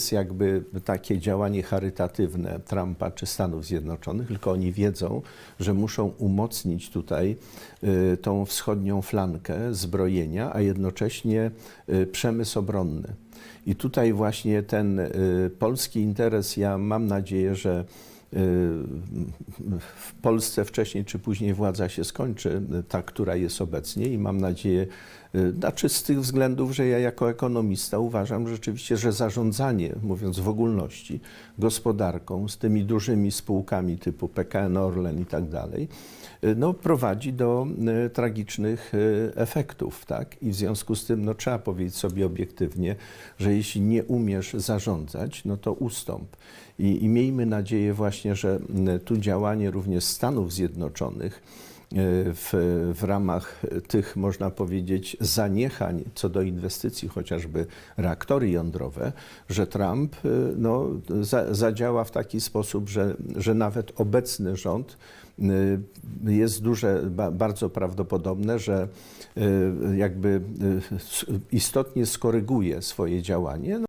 jest jakby takie działanie charytatywne Trumpa czy Stanów Zjednoczonych, tylko oni wiedzą, że muszą umocnić tutaj y, tą wschodnią flankę zbrojenia, a jednocześnie y, przemysł obronny. I tutaj właśnie ten y, polski interes, ja mam nadzieję, że w Polsce wcześniej czy później władza się skończy, y, ta, która jest obecnie i mam nadzieję, y, znaczy z tych względów, że ja jako ekonomista uważam rzeczywiście, że zarządzanie, mówiąc w ogólności, gospodarką z tymi dużymi spółkami typu PKN, Orlen i tak dalej, y, no, prowadzi do y, tragicznych y, efektów, tak? I w związku z tym no, trzeba powiedzieć sobie obiektywnie, że jeśli nie umiesz zarządzać, no to ustąp. I, i miejmy nadzieję właśnie, że y, tu działanie również Stanów Zjednoczonych y, w, w ramach tych, można powiedzieć, zaniechań co do inwestycji, chociażby reaktory jądrowe, że Trump y, no, za, zadziała w taki sposób, że, że nawet obecny rząd y, jest duże, ba, bardzo prawdopodobne, że jakby istotnie skoryguje swoje działanie. No,